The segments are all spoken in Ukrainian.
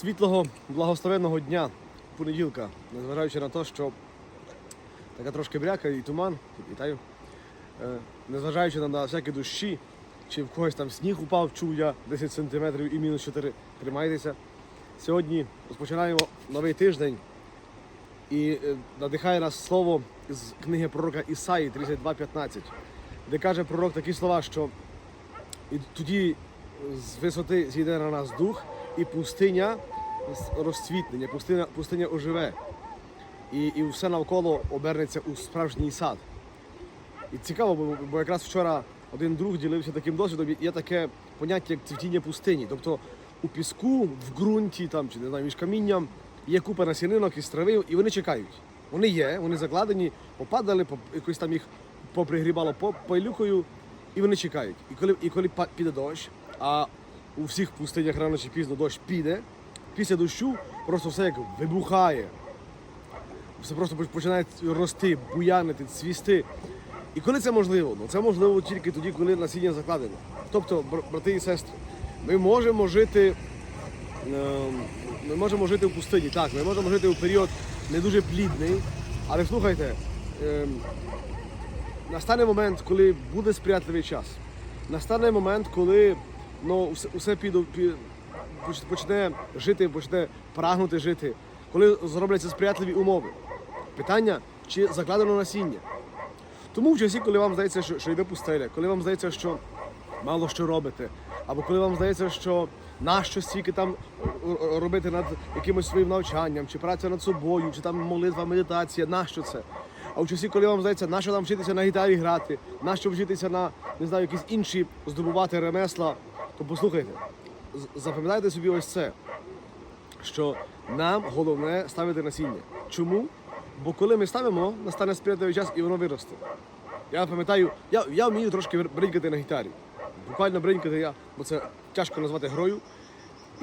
світлого, благословенного дня понеділка, незважаючи на те, що така трошки бряка і туман, вітаю. Е, Незважаючи на, всякі дощі, чи в когось там сніг упав, чув я 10 сантиметрів і мінус 4. Тримайтеся. Сьогодні розпочинаємо новий тиждень і е, надихає нас слово з книги пророка Ісаї 32.15, де каже пророк такі слова, що і тоді з висоти зійде на нас дух, і пустиня з- розцвітне, пустиня, пустиня оживе. І, і все навколо обернеться у справжній сад. І цікаво, бо, бо якраз вчора один друг ділився таким досвідом. Є таке поняття, як цвітіння пустині. Тобто у піску, в ґрунті, там, чи не знаю, між камінням є купа насінинок із трави, і вони чекають. Вони є, вони закладені, попадали, по, якось там їх попригрібало по пилюкою, і вони чекають. І коли, і коли піде дощ, а у всіх пустинях рано чи пізно дощ піде, після дощу просто все як вибухає. Все просто починає рости, буянити, цвісти. І коли це можливо? Ну це можливо тільки тоді, коли насіння закладено. Тобто, брати і сестри, ми можемо жити. ем, Ми можемо жити в пустині, так, ми можемо жити у період не дуже плідний, але слухайте, ем, настане момент, коли буде сприятливий час. Настане момент, коли ну, усе піде, почне жити, почне прагнути жити, коли зробляться сприятливі умови. Питання, чи закладено насіння. Тому в часі, коли вам здається, що, що йде пустеля, коли вам здається, що мало що робите, або коли вам здається, що нащо стільки там е, е, робити над якимось своїм навчанням, чи праця над собою, чи там молитва, медитація, нащо це? А в часі, коли вам здається, нащо нам вчитися на гітарі грати, нащо вчитися на не знаю, якісь інші здобувати ремесла, то послухайте, запам'ятайте собі ось це що нам головне ставити насіння. Чому? Бо коли ми ставимо, настане сприятливий час і воно виросте. Я пам'ятаю, я, я вмію трошки бринькати на гітарі. Буквально бринькати я, бо це тяжко назвати грою.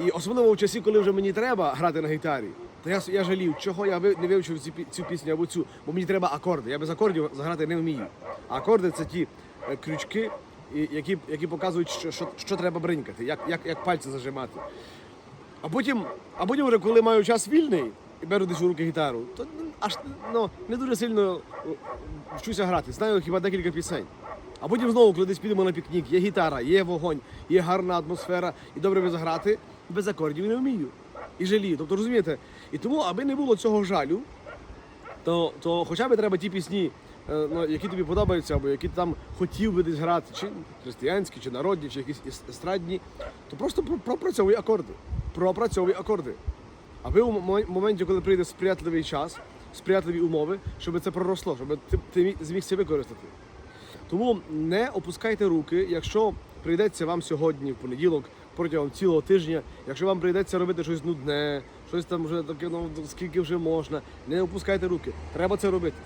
І особливо в часі, коли вже мені треба грати на гітарі, то я, я жалів, чого я не вивчив цю, цю пісню або цю, бо мені треба акорди. Я без акордів заграти не вмію. А акорди це ті е, крючки, і- які, які показують, що, що, що треба бринькати, як, як, як пальці зажимати. А потім, а потім вже коли маю час вільний і беру десь у руки гітару, то ну, аж ну, не дуже сильно вчуся грати. Знаю хіба декілька пісень. А потім знову, коли десь підемо на пікнік, є гітара, є вогонь, є гарна атмосфера, і добре би заграти, без акордів не вмію. І жалію. Тобто розумієте? І тому, аби не було цього жалю, то, то хоча б треба ті пісні, е, які тобі подобаються, або які ти там хотів би десь грати, чи християнські, чи народні, чи якісь ес- естрадні, то просто пропрацьовуй акорди. Пропрацьовуй акорди. Аби у моменті, коли прийде сприятливий час, сприятливі умови, щоб це проросло, щоб ти, ти зміг це використати. Тому не опускайте руки, якщо прийдеться вам сьогодні, в понеділок, протягом цілого тижня, якщо вам прийдеться робити щось нудне, щось там вже таке, ну скільки вже можна, не опускайте руки. Треба це робити.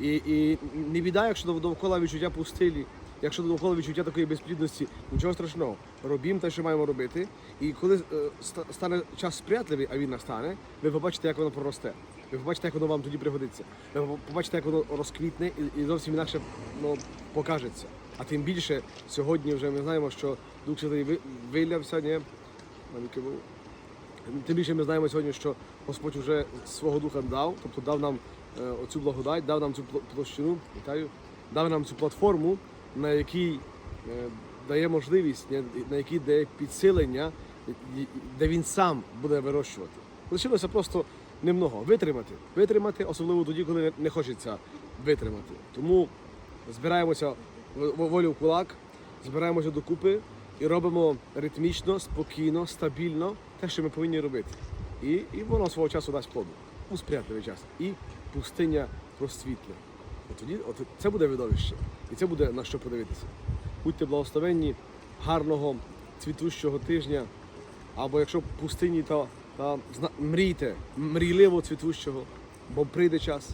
І, і не біда, якщо довкола відчуття пустилі, якщо довкола відчуття такої безплідності, нічого страшного. Робімо те, що маємо робити. І коли е, стане час сприятливий, а він настане, ви побачите, як воно проросте. Ви побачите, як воно вам тоді пригодиться. Ви побачите, як воно розквітне і, і зовсім інакше ну, покажеться. А тим більше сьогодні вже ми знаємо, що Дух Святий ви- вилявся, ні? Тим більше ми знаємо сьогодні, що Господь вже свого духа дав, тобто дав нам оцю благодать, дав нам цю площину, вітаю, дав нам цю платформу, на якій е, дає можливість, на якій дає підсилення, де він сам буде вирощувати. Лишилося просто немного витримати. Витримати, особливо тоді, коли не- хочеться витримати. Тому збираємося волю в кулак, збираємося докупи і робимо ритмічно, спокійно, стабільно те, що ми повинні робити. І, і воно свого часу дасть плоду. У сприятливий час. І пустиня розцвітне. От тоді от це буде видовище. І це буде на що подивитися. Будьте благословенні, гарного цвітущого тижня. Або якщо пустині, то, то мрійте, мрійливо цвітущого, бо прийде час.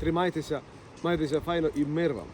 Тримайтеся, майтеся файно і мир вам.